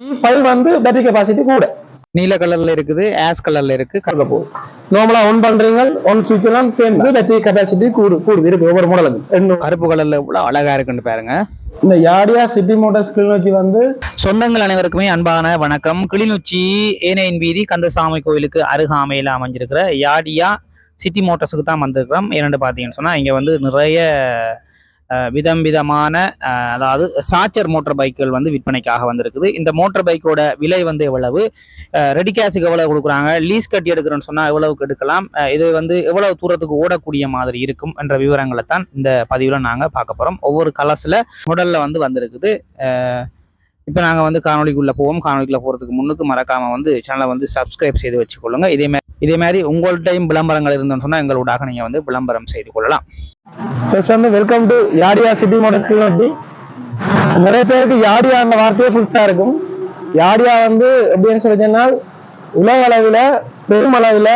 Five வந்து battery capacity கூட. நீல கலர்ல இருக்குது ஆஸ் கலர்ல இருக்கு க- இருக்க போகுது நார்மலா ஒன் பண்றீங்க ஒன் ஃபியூச்சர்லாம் சேர்ந்து பேட்டரி கெபாசிட்டி கூடு கூடுது. இருக்கு ஒவ்வொரு மாடலுக்கு கருப்பு கலர்ல இவ்வளவு அழகா இருக்குன்னு பாருங்க. இந்த யாடியா சிட்டி மோட்டார்ஸ் கிளிநொச்சி வந்து சொந்தங்கள் அனைவருக்குமே அன்பான வணக்கம். கிளிநொச்சி ஏனையின் வீதி கந்தசாமி கோயிலுக்கு அருகாமையில் அமைஞ்சிருக்கிற யாடியா சிட்டி மோட்டர்ஸுக்கு தான் வந்திருக்கிறோம். ஏன்னு பார்த்தீங்கன்னு சொன்னால் இங்கே வந்து நிறைய விதம் விதமான அதாவது சாச்சர் மோட்டர் பைக்குகள் வந்து விற்பனைக்காக வந்திருக்குது. இந்த மோட்டர் பைக்கோட விலை வந்து எவ்வளவு? ரெடி கேஸுக்கு எவ்வளவு கொடுக்குறாங்க? லீஸ் கட்டி எடுக்கிறோன்னு சொன்னால் எவ்வளவுக்கு எடுக்கலாம்? இது வந்து எவ்வளவு தூரத்துக்கு ஓடக்கூடிய மாதிரி இருக்கும் என்ற விவரங்களை தான் இந்த பதிவில் நாங்கள் பார்க்க போகிறோம் ஒவ்வொரு கலர்ஸில் முடலில் வந்து வந்திருக்குது. இப்போ நாங்கள் வந்து காணொலிக்குள்ளே போவோம். காணொலிக்குள்ளே போகிறதுக்கு முன்னுக்கு மறக்காமல் வந்து சேனலை வந்து சப்ஸ்கிரைப் செய்து வச்சுக்கொள்ளுங்க. இதே மாதிரி இதே மாதிரி உங்கள்கிட்டையும் விளம்பரங்கள் இருந்தோம்னு சொன்னால் எங்களோடாக நீங்கள் வந்து விளம்பரம் செய்து கொள்ளலாம். ஃபர்ஸ்ட் வந்து welcome to Yadea city motors வண்டி நிறைய பேருக்கு யாடியா அந்த வார்த்தையே புதுசா இருக்கும். யாடியா வந்து எப்படின்னு சொல்லி சொன்னால் உலக அளவில் பெரும் அளவில்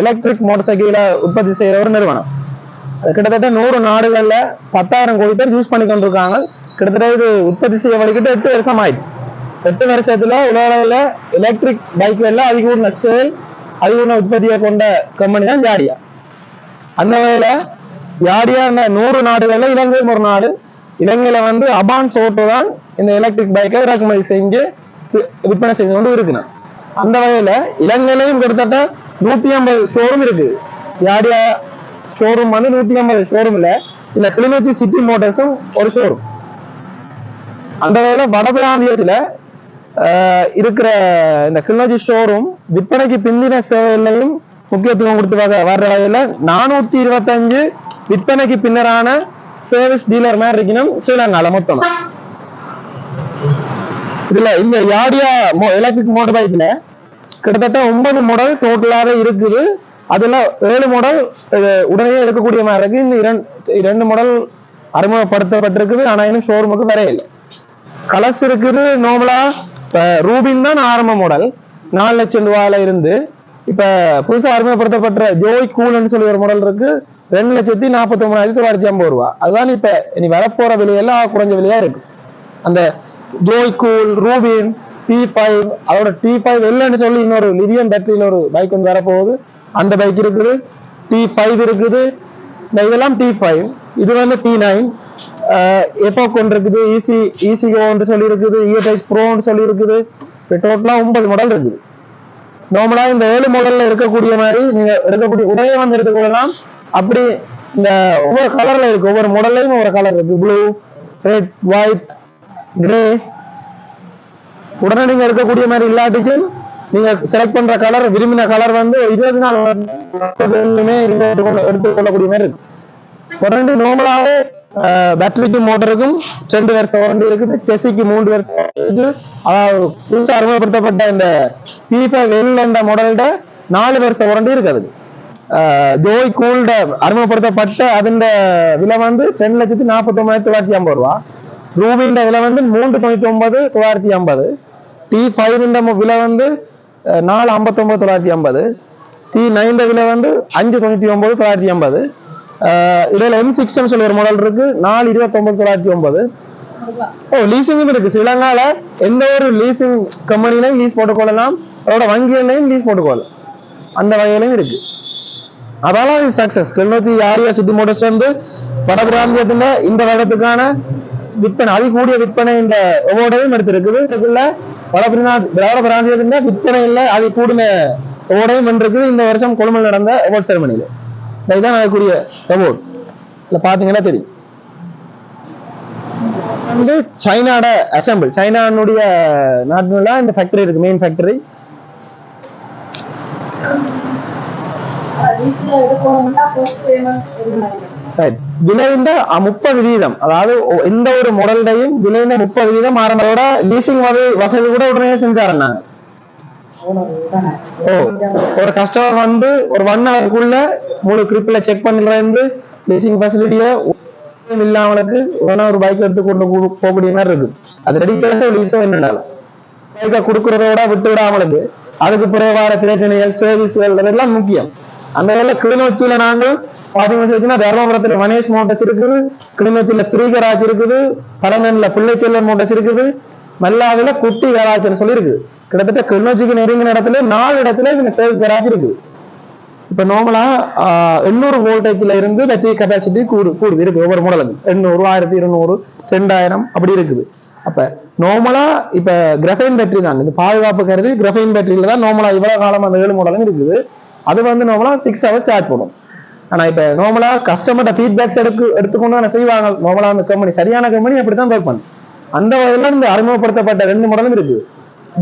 எலக்ட்ரிக் மோட்டார் சைக்கிளை உற்பத்தி செய்கிற ஒரு நிறுவனம். கிட்டத்தட்ட நூறு நாடுகளில் பத்தாயிரம் கோடி பேர் யூஸ் பண்ணி கொண்டிருக்காங்க. கிட்டத்தட்ட இது உற்பத்தி செய்ய வழிகிட்டு எட்டு வருஷம் ஆயிடுச்சு. எட்டு வருஷத்துல உலக அளவில் எலக்ட்ரிக் பைக்கள்ல அதிகூர்ண சேல் அதிகூர்ண உற்பத்தியை கொண்ட கம்பெனி தான் யாடியா அந்த வகையில் யார் இந்த நூறு நாடுகள்ல இலங்கையும் ஒரு நாடு. இலங்கையில வந்து அபான்ஸ் ஓட்டு தான் இந்த எலக்ட்ரிக் பைக்கை இறக்குமதி செஞ்சு விற்பனை செஞ்சு கொண்டு இருக்கணும் அந்த வகையில இலங்கையிலையும் கிட்டத்தட்ட நூத்தி ஐம்பது ஷோரூம் இருக்கு. யாடியா ஷோரூம் வந்து நூத்தி ஐம்பது ஷோரூம் இல்ல இல்ல கிளிநொச்சி சிட்டி மோட்டர்ஸும் ஒரு ஷோரூம் அந்த வகையில வடபிராந்தியத்துல ஆஹ், இருக்கிற இந்த கிளிநொச்சி ஷோரூம் விற்பனைக்கு பிந்தின சேவையிலையும் முக்கியத்துவம் கொடுத்து வர வர்ற வகையில நானூத்தி இருபத்தஞ்சு விற்பனைக்கு பின்னரான சர்வீஸ் டீலர் மாதிரி இருக்கணும். ஸ்ரீலங்கால மொத்தம். இதுல இந்த யாடியா எலக்ட்ரிக் மோட்டர் பைக்ல கிட்டத்தட்ட ஒன்பது மாடல் டோட்டலாவே இருக்குது. அதுல ஏழு மாடல் உடனே எடுக்கக்கூடிய மாதிரி இருக்கு. இந்த இரண்டு இரண்டு மாடல் அறிமுகப்படுத்தப்பட்டிருக்குது. ஆனா இன்னும் ஷோரூமுக்கு வரைய இல்லை. கலர்ஸ் இருக்குது நார்மலா ரூபின் தான் ஆரம்ப மாடல் நாலு லட்சம் ரூபாயில இருந்து. இப்ப புதுசா அறிமுகப்படுத்தப்பட்ட ஜோய் கூல்னு சொல்லி ஒரு மாடல் இருக்கு. ரெண்டு லட்சத்தி நாற்பத்தி ஒன்பதாயிரத்தி தொள்ளாயிரத்தி ஐம்பது ரூபா. அதுதான் இப்ப இனி வரப்போற விலையெல்லாம் குறைஞ்ச விலையா இருக்கு. அந்த Joy cool Rubin T five அதோட டி ஃபைவ் இல்லைன்னு சொல்லி இன்னொரு லிதியம் பேட்டரியில் ஒரு பைக் ஒன்று வரப்போகுது. அந்த பைக் இருக்குது டி ஃபைவ் இருக்குது. இந்த இதெல்லாம் டி ஃபைவ் இது வந்து டி நைன் எப்போ கொண்டு இருக்குது ஈசி ஈசிகோன்னு சொல்லி இருக்குது இஎட்ஐஸ் ப்ரோன்னு சொல்லி இருக்குது. இப்போ டோட்டலாக ஒன்பது மாடல் இருக்குது. நார்மலா இந்த ஏழு மாடலில் இருக்கக்கூடிய மாதிரி நீங்க எடுக்கக்கூடிய உடனே வந்து எடுத்துக்கொள்ளலாம். அப்படி இந்த ஒவ்வொரு கலர்ல இருக்கு. ஒவ்வொரு மாடல்லையும் ஒவ்வொரு கலர் இருக்கு. ப்ளூ ரெட் ஒயிட் கிரே உடனே நீங்க எடுக்கக்கூடிய மாதிரி இல்லாட்டிக்கும் நீங்க செலக்ட் பண்ற கலர் விரும்பின கலர் வந்து இருபது நாள் வரைக்குமே எடுத்துக்கொள்ளக்கூடிய மாதிரி இருக்கு. உடனே நார்மலாவே பேட்டரிக்கு மோட்டருக்கும் ரெண்டு வருஷம் வாரண்டி இருக்குது. செசிக்கு மூன்று வருஷம் இது அதாவது புதுசாக அறிமுகப்படுத்தப்பட்ட இந்த டி ஃபைவ் என்ற மாடல்கிட்ட நாலு வருஷம் வாரண்டி இருக்குது. ஜோய் கூல்ட அறிமுகப்படுத்தப்பட்ட அதன் விலை வந்து ரெண்டு லட்சத்தி நாற்பத்தி ஒன்பதாயிரத்தி தொள்ளாயிரத்தி ஐம்பது ரூபா. ரூபின் விலை வந்து மூன்று தொண்ணூத்தி ஒன்பது தொள்ளாயிரத்தி ஐம்பது. டி ஃபைவ்ன்ற விலை வந்து நாலு ஐம்பத்தொன்பது தொள்ளாயிரத்தி ஐம்பது. டி நைன் விலை வந்து அஞ்சு தொண்ணூத்தி ஒன்பது தொள்ளாயிரத்தி ஐம்பது. இதில் எம் சிக்ஸ்னு சொல்லி ஒரு மாடல் இருக்கு. நாலு இருபத்தொன்பது தொள்ளாயிரத்தி ஒன்பது. ஓ லீசிங்கும் இருக்கு. ஸ்ரீலங்கால எந்த ஒரு லீசிங் கம்பெனிலையும் லீஸ் போட்டுக்கொள்ளலாம். அதோட வங்கிகளையும் லீஸ் போட்டுக்கொள்ளலாம். அந்த வகையிலையும் இருக்கு. அதால இது success Kilinochchi Arya city motors வந்து வடபிராந்தியத்துல இந்த வருடத்துக்கான விற்பனை அதி கூடிய விற்பனை இந்த அவார்டையும் எடுத்திருக்குது. இதுக்குள்ள வட பிராந்தியத்துல விற்பனையில அதி கூடின அவார்டையும் வென்றிருக்குது. இந்த வருஷம் கொழும்பில் நடந்த அவார்ட் செரமனியில இதுதான் அதுக்குரிய அவார்ட் இல்ல பாத்தீங்கன்னா தெரியும். வந்து சைனாட அசம்பிள் சைனானுடைய நாட்டுல இந்த ஃபேக்டரி இருக்கு மெயின் ஃபேக்டரி ஈஸியா எடுக்கணும்னா போஸ்ட் பேமெண்ட் இது Right. விலைந்த முப்பது வீதம். அதாவது எந்த ஒரு மாடல்டையும் விலைந்த முப்பது வீதம் ஆரம்பத்தோட லீசிங் வசதி கூட உடனே செஞ்சாரு ஓ ஒரு கஸ்டமர் வந்து ஒரு ஒன் ஹவருக்குள்ள முழு கிரிப்பில் செக் பண்ணிருந்து லீசிங் ஃபெசிலிட்டியை இல்லாமலுக்கு உடனே ஒரு பைக் எடுத்து கொண்டு போகக்கூடிய மாதிரி இருக்கு. அது ரெடி கேஸோ லீஸோ என்னன்னாலும் பைக்கை கொடுக்கறதோட விட்டு விடாமலுக்கு அதுக்கு பிறகு வர பிரச்சனைகள் சர்வீஸ்கள் எல்லாம் முக்கியம். அந்த வேலை கிளிநொச்சியில நாங்க பாத்தீங்கன்னு சொல்லிச்சுன்னா தர்மபுரத்துல மணேஷ் மோட்டர்ஸ் இருக்குது. கிளிநொச்சியில ஸ்ரீகராஜ் இருக்குது. பழனன்ல பிள்ளைச்செல்வன் மோட்டர்ஸ் இருக்குது. மல்லாவில குட்டி கராச்சின்னு சொல்லி இருக்குது கிட்டத்தட்ட கிளிநொச்சிக்கு நெருங்கின இடத்துல நாலு இடத்துல இந்த சர்வீஸ் கராஜ் இருக்கு. இப்ப நார்மலா எண்ணூறு வோல்டேஜ்ல இருந்து பேட்டரி கெப்பாசிட்டி கூடு கூடுது. இருக்கு ஒவ்வொரு மாடலுக்கு எண்ணூறு ஆயிரத்தி இருநூறு ரெண்டாயிரம் அப்படி இருக்குது. அப்ப நார்மலா இப்ப கிரஃபைன் பேட்டரி தான். இந்த பாதுகாப்பு கருதி கிரஃபைன் பேட்டரியில தான் நார்மலா இவ்வளவு காலம் அந்த ஏழு மாடலும் இருக்குது. அது வந்து நார்மலா சிக்ஸ் ஹவர்ஸ் சார்ஜ் போடும். ஆனா இப்ப நார்மலா கஸ்டமர்ட ஃபீட்பேக்ஸ் எடுத்து எடுத்துக்கொண்டு நான் செய்வாங்க. நார்மலா அந்த கம்பெனி சரியான கம்பெனி அப்படித்தான் ஒர்க் பண்ணும். அந்த வகையில இந்த அறிமுகப்படுத்தப்பட்ட ரெண்டு மாடலும் இருக்குது.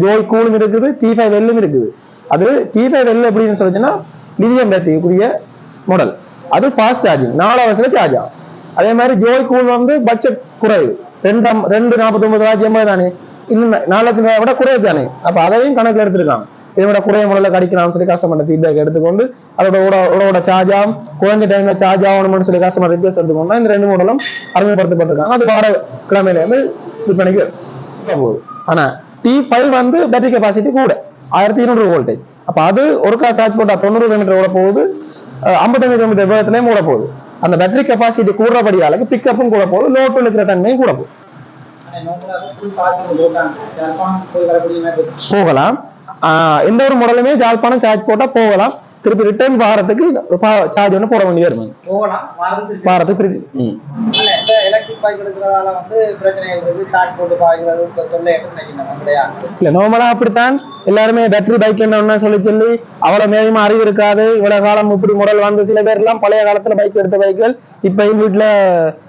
ஜோய் கூலும் இருக்குது டி ஃபைவ் வெல்லும் இருக்குது. அது டி ஃபைவ் எல் எப்படின்னு சொல்லிச்சுன்னா லிதியம் கூடிய மாடல் அது ஃபாஸ்ட் சார்ஜிங் நாலு ஹவர்ஸில் சார்ஜ் ஆகும். அதே மாதிரி ஜோய் கூல் வந்து பட்ஜெட் குறைவு. ரெண்டு ரெண்டு நாற்பத்தி ஒன்பது ரூபாய்க்கு ஐம்பது தானே? இன்னும் நாலு லட்சம் ரூபாய் விட குறைவு தானே? அப்ப அதையும் கணக்கில் எடுத்துருக்காங்க. இதை விட குறைய முறையில கிடைக்கலாம்னு சொல்லி கஸ்டமர் ஃபீட்பேக் எடுத்துக்கொண்டு அதோட ஓட சார்ஜ் ஆகும். குறைஞ்ச டைம்ல சார்ஜ் ஆகணும்னு சொல்லி கஸ்டமர் ரிக்வஸ்ட் எடுத்துக்கொண்டு இந்த ரெண்டு மாடலும் அறிமுகப்படுத்தப்பட்டிருக்காங்க. அது வார கிழமையில இருந்து விற்பனைக்கு போகுது ஆனா டி ஃபைவ் வந்து பேட்டரி கெப்பாசிட்டி கூட ஆயிரத்தி இருநூறு வோல்டேஜ் அப்ப அது ஒரு கார் சார்ஜ் போட்டா தொண்ணூறு கிலோமீட்டர் ஓட போகுது ஐம்பத்தஞ்சு கிலோமீட்டர் வேகத்திலையும் ஓட போகுது. அந்த பேட்டரி கெப்பாசிட்டி கூடுறபடியால பிக்கப்பும் கூட போகுது லோட்டு இருக்கிற தன்மையும் கூட போகுது. போகலாம். எந்த ஒரு மாடலுமே ஜாழ்ப்பாணம் சார்ஜ் போட்டா போகலாம். திருப்பி ரிட்டர்ன் வாரத்துக்கு சார்ஜ் ஒன்று போட வேண்டியது இருக்கும். போகலாம். வாரத்துக்கு ம். எலக்ட்ரிக் பைக் எடுக்கிறதால வந்து சார்ஜ் போட்டு பாய்க்கிறது இல்ல அப்படித்தான். எல்லாருமே பேட்டரி பைக் என்ன சொல்லி சொல்லி அவ்வளவு மேகமா அறிவு இருக்காது. இவ்வளவு காலம் இப்படி முடல் வந்து சில பேர் எல்லாம் பழைய காலத்துல பைக் எடுத்த பைக்குகள் இப்ப வீட்டுல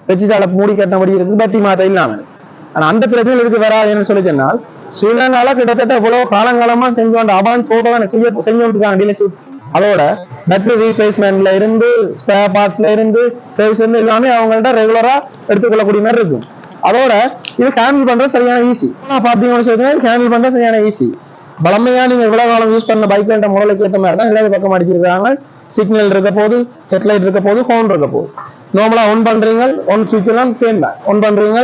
வச்சு சாலை மூடி கட்டினபடி இருக்குது. பேட்டரி மாத்த இல்லாம ஆனா அந்த பிரச்சனை இதுக்கு வராதுன்னு சொல்லி சொன்னால் ஸ்ரீலங்கால கிட்டத்தட்ட இவ்வளவு காலங்காலமா செஞ்சு வந்த அபான் சோட்டை செய்ய செஞ்சு விட்டுருக்காங்க டீலர்ஷிப் அதோட பேட்டரி ரீப்ளேஸ்மெண்ட்ல இருந்து ஸ்பேர் பார்ட்ஸ்ல இருந்து சர்வீஸ் இருந்து எல்லாமே அவங்கள்ட்ட ரெகுலரா எடுத்துக்கொள்ளக்கூடிய மாதிரி இருக்கும். அதோட இது ஹேண்டில் பண்றது சரியான ஈஸி பாத்தீங்கன்னு சொல்லி ஹேண்டில் பண்றது சரியான ஈஸி பழமையா நீங்க இவ்வளவு காலம் யூஸ் பண்ண பைக் முறைக்கு ஏற்ற மாதிரி தான் எல்லாரும் பக்கம் அடிச்சிருக்காங்க சிக்னல் இருக்க போது ஹெட்லைட் இருக்க போது ஹோன் இருக்க போது. நார்மலா ஒன் பண்றீங்க ஒன் ஃபியூச்சர்லாம் சேம் தான். ஒன் பண்றீங்க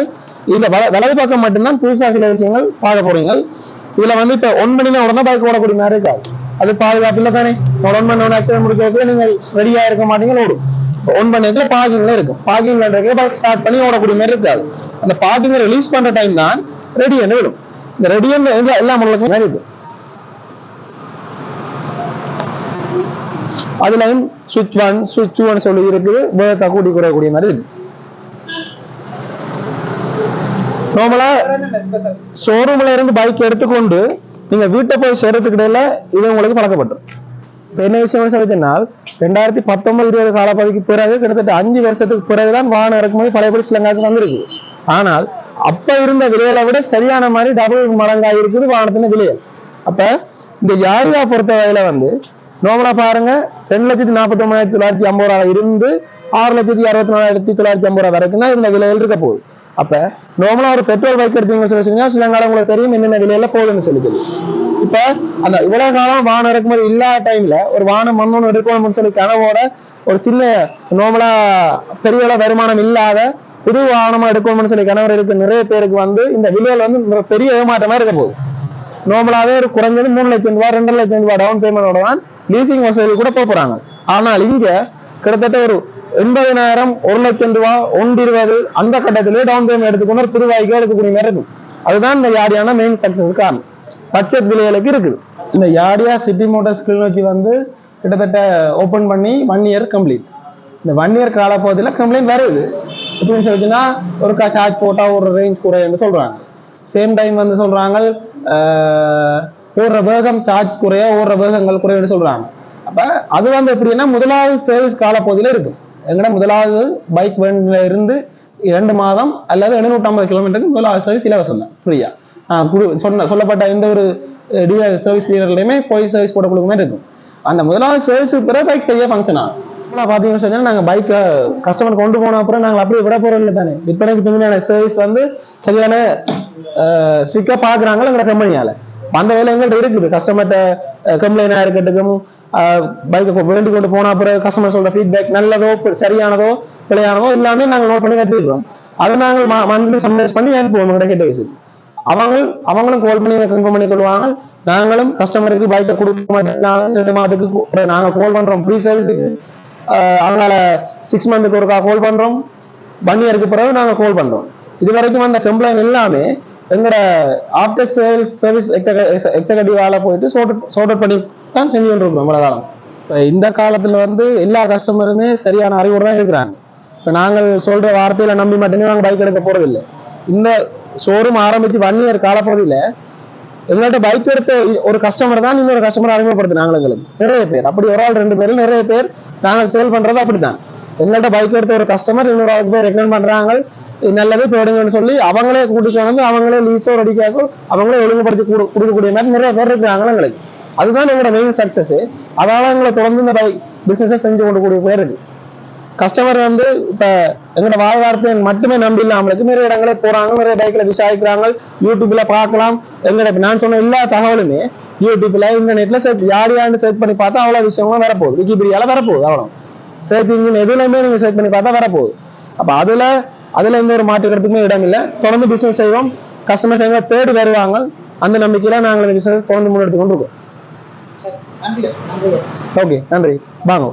இதுல வலது பக்கம் மட்டும்தான் புதுசா சில விஷயங்கள் பார்க்க போறீங்க. இதுல வந்து இப்ப ஒன் மணினா உடனே பைக் ஓடக்கூடிய மாதிரி இருக்காது அது பாதுகாப்பு தானே? ஒன் பண்ண ஒன் ஆக்சிடென்ட் முடிக்கிறதுக்கு நீங்க ரெடியா இருக்க மாட்டீங்க ஓடும். ஒன் பண்ணதுல பார்க்கிங்ல இருக்கும். பார்க்கிங்ல இருக்க பைக் ஸ்டார்ட் பண்ணி ஓடக்கூடிய மாதிரி இருக்காது. அந்த பார்க்கிங் ரிலீஸ் பண்ற டைம் தான் ரெடி என்ன விடும் இந்த ரெடி எல்லா மாடலுக்கும் மாதிரி இருக்கு அதுல சுவிட்ச் ஒன் சுவிட்ச் டூன்னு சொல்லி இருக்குது. வேகத்தை கூட்டி குறையக்கூடிய மாதிரி இருக்கு. நார்மலா ஷோரூம்ல இருந்து பைக் எடுத்துக்கொண்டு நீங்க வீட்டை போய் சேர்றதுக்கு இடையில இது உங்களுக்கு பழக்கப்பட்டுரும் இப்ப என்ன விஷயம் சொல்லிச்சுனால் ரெண்டாயிரத்தி பத்தொன்பது இருபது காலப்பகுதிக்கு பிறகு கிட்டத்தட்ட அஞ்சு வருஷத்துக்கு பிறகுதான் வாகனம் இறக்கும்போது பழையபடி சிலங்காக்கு வந்திருக்கு ஆனால் அப்ப இருந்த விலையில விட சரியான மாதிரி டபுள் மடங்காக இருக்குது வாகனத்தின் விலைகள் அப்ப இந்த யாரியா பொறுத்த வகையில வந்து நோமலா பாருங்க ரெண்டு லட்சத்தி நாற்பத்தி ஒன்பதாயிரத்தி தொள்ளாயிரத்தி ஐம்பது ரூபா இருந்து ஆறு லட்சத்தி அறுபத்தி நாலாயிரத்தி தொள்ளாயிரத்தி ஐம்பது ரூபா வரைக்கும் தான் இந்த விலையில் இருக்க போகுது. அப்ப நார்மலா ஒரு பெட்ரோல் பைக் எடுத்தீங்கன்னு சொல்லி சொன்னீங்கன்னா சில காலம் உங்களுக்கு தெரியும் என்னென்ன விலையில போகுதுன்னு சொல்லி இப்ப அந்த இவ்வளவு காலம் வானம் இறக்குமதி இல்லாத டைம்ல ஒரு வானம் மண்ணொன்று இருக்கணும்னு சொல்லி கனவோட ஒரு சின்ன நார்மலா பெரிய அளவு வருமானம் இல்லாத புது வாகனமா எடுக்கணும்னு சொல்லி கணவர் இருக்க நிறைய பேருக்கு வந்து இந்த விலையில வந்து மிக பெரிய ஏமாற்றமா இருக்க போகுது. நார்மலாவே ஒரு குறைஞ்சது மூணு லட்சம் ரூபாய் ரெண்டு லட்சம் ரூபாய் டவுன் பேமெண்டோட தான் லீசிங் வசதி கூட போறாங்க. ஆனால் இங்க கிட்டத்தட்ட ஒரு எண்பதனாயிரம் ஒரு லட்சம் ரூபாய் ஒன்று இருபது அந்த கட்டத்திலே டவுன் பேமெண்ட் எடுத்துக்கொண்டு ஒரு புது வாய்க்கோ எடுக்கக்கூடிய மாதிரி இருக்கும். அதுதான் இந்த யாடியான மெயின் சக்சஸ் காரணம். பட்ஜெட் விலைகளுக்கு இருக்குது. இந்த யாடியா சிட்டி மோட்டார்ஸ் கிளிநொச்சி வந்து கிட்டத்தட்ட ஓப்பன் பண்ணி ஒன் இயர் கம்ப்ளீட் இந்த ஒன் இயர் காலப்பகுதியில் கம்ப்ளைண்ட் வருது. எப்படின்னு சொல்லிச்சுன்னா ஒரு சார்ஜ் போட்டால் ஒரு ரேஞ்ச் குறையுன்னு சொல்கிறாங்க சேம் டைம் வந்து சொல்கிறாங்க ஓடுற வேகம் சார்ஜ் குறைய ஓடுற வேகங்கள் குறையுன்னு சொல்கிறாங்க அப்போ அது வந்து எப்படின்னா முதலாவது சர்வீஸ் காலப்பகுதியில இருக்கும். எங்கடா முதலாவது பைக் வேண்டில இருந்து இரண்டு மாதம் அல்லது எழுநூற்றி ஐம்பது கிலோமீட்டருக்கு முதலாவது சர்வீஸ் இலவசம் தான் ஃப்ரீயா சொன்ன சொல்லப்பட்ட எந்த ஒரு டீலர் சர்வீஸ் டீலர்லையுமே போய் சர்வீஸ் போட கொடுக்க மாதிரி இருக்கும். அந்த முதலாவது சர்வீஸ் பிறகு பைக் சரியா ஃபங்க்ஷன் ஆகும். சொன்னா நாங்க பைக்கை கஸ்டமர் கொண்டு போன அப்புறம் நாங்க அப்படியே விட போறோம் இல்லை தானே. விற்பனைக்கு பின்னாடி சர்வீஸ் வந்து சரியான ஸ்ட்ரிக்டா பாக்குறாங்க எங்களோட கம்பெனியால அந்த வேலை எங்கள்கிட்ட இருக்குது. கஸ்டமர்கிட்ட கம்ப்ளைண்டா இருக்கட்டும் பைக்கை வேண்டி கொண்டு போன அப்புறம் கஸ்டமர் சொல்ற ஃபீட்பேக் நல்லதோ சரியானதோ பிழையானதோ எல்லாமே நாங்கள் நோட் பண்ணி வச்சிருக்கோம் அதை நாங்கள் மந்த்லி சம்மேஸ் பண்ணி அனுப்புவோம் உங்கள்கிட்ட கேட்ட விஷயம் அவங்க அவங்களும் கால் பண்ணி கன்ஃபார்ம் பண்ணி கொள்வாங்க நாங்களும் கஸ்டமருக்கு பைக்கை கொடுக்க மாட்டோம். ரெண்டு மாதத்துக்கு நாங்கள் கால் பண்றோம் ஃப்ரீ சர்வீஸுக்கு அதனால சிக்ஸ் மந்த்துக்கு ஒருக்கா கால் பண்றோம். ஒன் இயருக்கு பிறகு நாங்க கால் பண்றோம். இது வரைக்கும் அந்த கம்ப்ளைண்ட் எல்லாமே எங்களோட ஆஃப்டர் சேல்ஸ் சர்வீஸ் எக்ஸகட்டிவால போயிட்டு சோர்ட் சோர்ட் பண்ணி தான் செஞ்சு கொண்டிருக்கிறோம் இவ்வளவு காலம். இப்போ இந்த காலத்துல வந்து எல்லா கஸ்டமருமே சரியான அறிவோடு தான் இருக்கிறாங்க. இப்போ நாங்கள் சொல்ற வார்த்தையில நம்பி மட்டுமே நாங்கள் பைக் எடுக்க போறதில்லை. இந்த ஷோரூம் ஆரம்பிச்சு ஒன் இயர் காலப்பகுதியில் எங்கள்கிட்ட பைக் எடுத்த ஒரு கஸ்டமர் தான் இன்னொரு கஸ்டமர் அறிமுகப்படுத்தினாங்க எங்களுக்கு. நிறைய பேர். அப்படி ஒரு ஆள் ரெண்டு பேரும் நிறைய பேர் நாங்கள் சேல் பண்றது அப்படிதான் எங்கள்கிட்ட பைக் எடுத்த ஒரு கஸ்டமர் இன்னொரு ஆளுக்கு போய் ரெக்கமெண்ட் பண்றாங்க. நல்லதே போடுங்கன்னு சொல்லி அவங்களே கூட்டிட்டு வந்து அவங்களே லீஸோ ரெடி கேஷோ அவங்களே ஒழுங்குபடுத்தி கொடு- கொடுக்கக்கூடிய மாதிரி நிறைய பேர் இருக்காங்க எங்களுக்கு. அதுதான் எங்களோட மெயின் சக்சஸ் அதனால எங்களை தொடர்ந்து இந்த பைக் பிசினஸ் செஞ்சு கொண்டு கூடிய பேர் இருக்கு கஸ்டமர் வந்து இப்ப எங்களோட வாழ்வார்த்தை மட்டுமே நம்பி இல்லாமலுக்கு நிறைய இடங்களே போறாங்க நிறைய பைக்ல விசாரிக்கிறாங்க யூடியூப்ல பார்க்கலாம். எங்களோட நான் சொன்ன எல்லா தகவலுமே யூடியூப்ல இன்டர்நெட்ல சேர்த்து யார் யாருன்னு சர்ச் பண்ணி பார்த்தா அவ்வளவு விஷயங்களும் வரப்போகுது. விக்கிபீடியால வரப்போகுது அவ்வளோ சர்ச் இன்ஜின் எதுலையுமே நீங்க சேர்ச் பண்ணி பார்த்தா வரப்போகுது. அப்ப அதுல அதுல எந்த ஒரு மாற்றுக்கிறதுக்குமே இடம் இல்லை. தொடர்ந்து பிசினஸ் செய்வோம். கஸ்டமர்ஸ் எங்களை தேடி வருவாங்க. அந்த நம்பிக்கையில நாங்கள் இந்த பிசினஸ் தொடர்ந்து முன்னெடுத்து கொண்டிருக்கோம். ஓகே நன்றி. வாங்க.